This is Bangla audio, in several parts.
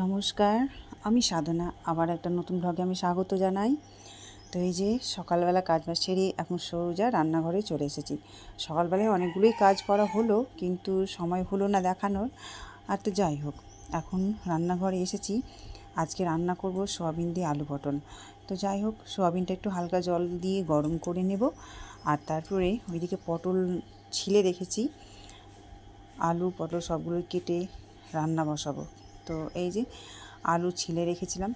নমস্কার, আমি সাধনা। আবার একটা নতুন ব্লগে আমি স্বাগত জানাই। তো এই যে সকালবেলা কাজ বাজ সেরে এখন সোজা রান্নাঘরে চলে এসেছি। সকালবেলায় অনেকগুলোই কাজ করা হলো, কিন্তু সময় হলো না দেখানোর। আর তো যাই হোক, এখন রান্নাঘরে এসেছি। আজকে রান্না করব সোয়াবিন দিয়ে আলু পটল তো যাই হোক, সোয়াবিনটা একটু হালকা জল দিয়ে গরম করে নেব। আর তারপরে ওইদিকে পটল ছিলে রেখেছি। আলু, পটল সবগুলো কেটে রান্না বসাবো। তো এই যে আলু ছিলে রেখেছিলাম,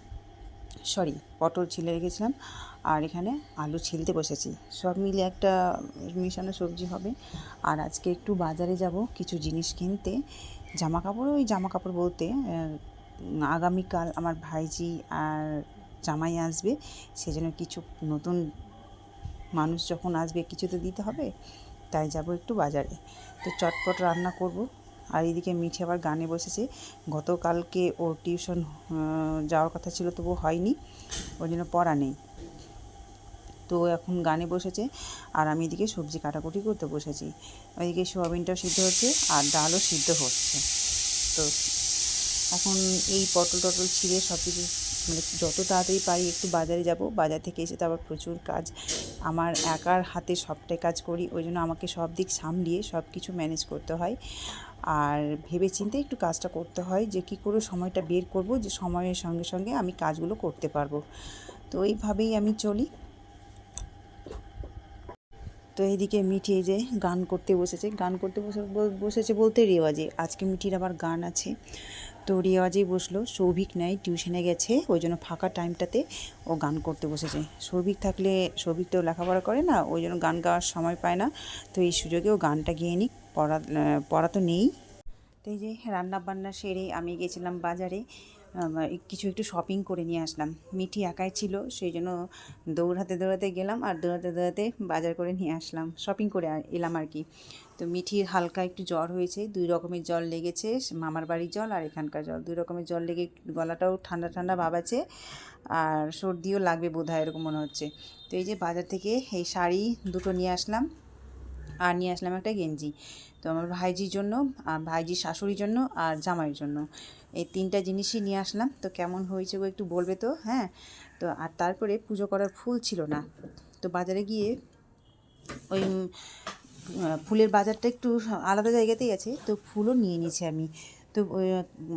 সরি, পটল ছিলে রেখেছিলাম আর এখানে আলু ছিলতে বসেছি। সব মিলে একটা মিশানো সবজি হবে। আর আজকে একটু বাজারে যাব, কিছু জিনিস কিনতে। জামা কাপড় ওই জামা কাপড় বলতে আগামীকাল আমার ভাইজি আর জামাই আসবে, সেজন্য কিছু নতুন মানুষ যখন আসবে, কিছু তো দিতে হবে, তাই যাব একটু বাজারে। তো চটপট রান্না করব। আর এদিকে মিঠে আবার গানে বসেছে। গতকালকে ওর টিউশন যাওয়ার কথা ছিল তবু হয়নি। ওই জন্য পড়া নেই। তো এখন গানে বসেছে। আর আমি এদিকে সবজি কাটাকুটি করতে বসেছি। ওইদিকে সোয়াবিনটাও সিদ্ধ হচ্ছে আর ডালও সিদ্ধ হচ্ছে। তো এখন এই পটল টটল ছিঁড়ে সব কিছু মানে যত তাড়াতাড়ি পারি একটু বাজারে যাব, বাজার থেকে এসে তো আবার প্রচুর কাজ। আমার একার হাতে সবটাই কাজ করি, ওই জন্য আমাকে সব দিক সামলিয়ে সব কিছু ম্যানেজ করতে হয়। আর ভেবে চিন্তে একটু কাজটা করতে হয়, যে কী করে সময়টা বের করব, যে সময়ের সঙ্গে সঙ্গে আমি কাজগুলো করতে পারব। তো এইভাবেই আমি চলি। তো এইদিকে মিঠি যে গান করতে বসেছে। গান করতে বসে বসেছে বলতে রেওয়াজে। আজকে মিঠির আবার গান আছে। তো রেওয়াজেই বসল। সৌভিক নাই, টিউশনে গেছে। ওই জন্য ফাঁকা টাইমটাতে ও গান করতে বসেছে। সৌভিক থাকলে, সৌভিক তো লেখাপড়া করে না, ওই জন্য গান গাওয়ার সময় পায় না। তো এই সুযোগে ও গানটা গিয়ে নিক, পড়া পড়া তো নেই। তো এই যে রান্না বান্না সেরে আমি গেছিলাম বাজারে। কিছু একটু শপিং করে নিয়ে আসলাম। মিঠি একাই ছিল, সেই জন্য দৌড়াতে দৌড়াতে গেলাম আর দৌড়াতে দৌড়াতে বাজার করে নিয়ে আসলাম শপিং করে এলাম আর কি। তো মিঠির হালকা একটু জ্বর হয়েছে, দুই রকমের জল লেগেছে মামার বাড়ির জল আর এখানকার জল দুই রকমের জল লেগে গলাটাও ঠান্ডা ঠান্ডা ভাব আছে আর সর্দিও লাগবে বোধ হয় এরকম মনে হচ্ছে। তো এই যে বাজার থেকে এই শাড়ি দুটো নিয়ে আসলাম আর নিয়ে আসলাম একটা গেঞ্জি। তো আমার ভাইজির জন্য, আর ভাইজির শাশুড়ির জন্য, আর জামাইয়ের জন্য। এই তিনটা জিনিসই নিয়ে আসলাম। তো কেমন হয়েছে গো একটু বলবে তো? হ্যাঁ? তো আর তারপরে পুজো করার ফুল ছিল না। তো বাজারে গিয়ে ওই ফুলের বাজারটা একটু আলাদা জায়গাতেই আছে। তো ফুলও নিয়ে নিয়েছি আমি। তো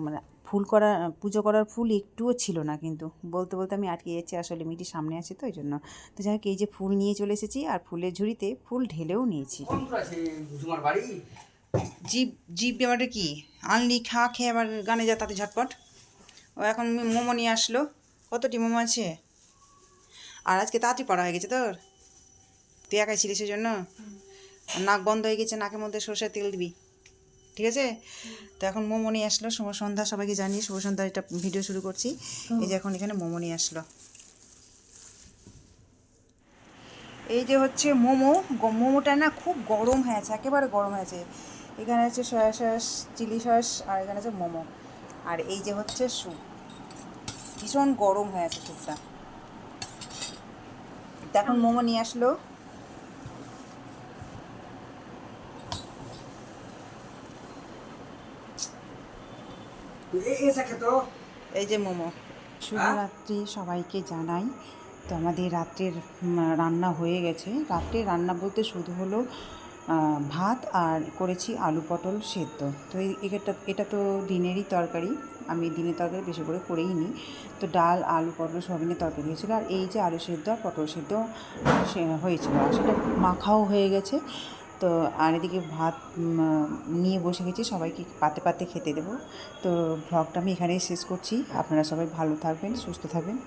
মানে ফুল করা পুজো করার ফুল একটুও ছিল না কিন্তু। বলতে বলতে আমি আটকে যাচ্ছি আসলে মিটি সামনে আছে তো ওই জন্য তো যাই হোক এই যে ফুল নিয়ে চলে এসেছি আর ফুলের ঝুড়িতে ফুল ঢেলেও নিয়েছি। জিপ জিপ ব্যাপারটা কি? আনলি খা খেয়ে আবার গানে যা তাতে ঝটপট। ও এখন মোমো নিয়ে আসলো। কতটি মোমো আছে? আর আজকে তাড়াতাড়ি পড়া হয়ে গেছে তোর? তুই একাই ছিলিস জন্য? নাক বন্ধ হয়ে গেছে নাকের মধ্যে সর্ষের তেল দিবি। ঠিক আছে? তো এখন মোমো নিয়ে আসলো। শুভ সন্ধ্যা, সবাইকে জানিয়ে শুভ সন্ধ্যা একটা ভিডিও শুরু করছি। এই যে এখন এখানে মোমো নিয়ে আসলো। এই যে হচ্ছে মোমো। মোমোটা না খুব গরম হয়ে আছে, একেবারে গরম হয়ে আছে। এখানে আছে সয়া সস, চিলি সস, আর এখানে আছে মোমো। আর এই যে হচ্ছে স্যুপ। ভীষণ গরম হয়ে আছে স্যুপটা। এখন মোমো নিয়ে আসলো। এই যে মোমো। শুভরাত্রি সবাইকে জানাই। তো আমাদের রাত্রের রান্না হয়ে গেছে। রাত্রে রান্না বলতে শুধু হলো ভাত আর করেছি আলু পটল সেদ্ধ। তো এই এটা এটা তো দিনেরই তরকারি। আমি দিনের তরকারি বেশি করে করেই নিই তো ডাল আলু পটল সয়াবিনের তরকারি হয়েছিল। আর এই যে আলু সেদ্ধ আর পটল সেদ্ধ হয়েছিল। আর সেটা মাখাও হয়ে গেছে। তো আর এদিকে ভাত নিয়ে বসে গেছি, সবাইকে পাতে পাতে খেতে দেবো। তো ভ্লগটা আমি এখানেই শেষ করছি। আপনারা সবাই ভালো থাকবেন, সুস্থ থাকবেন।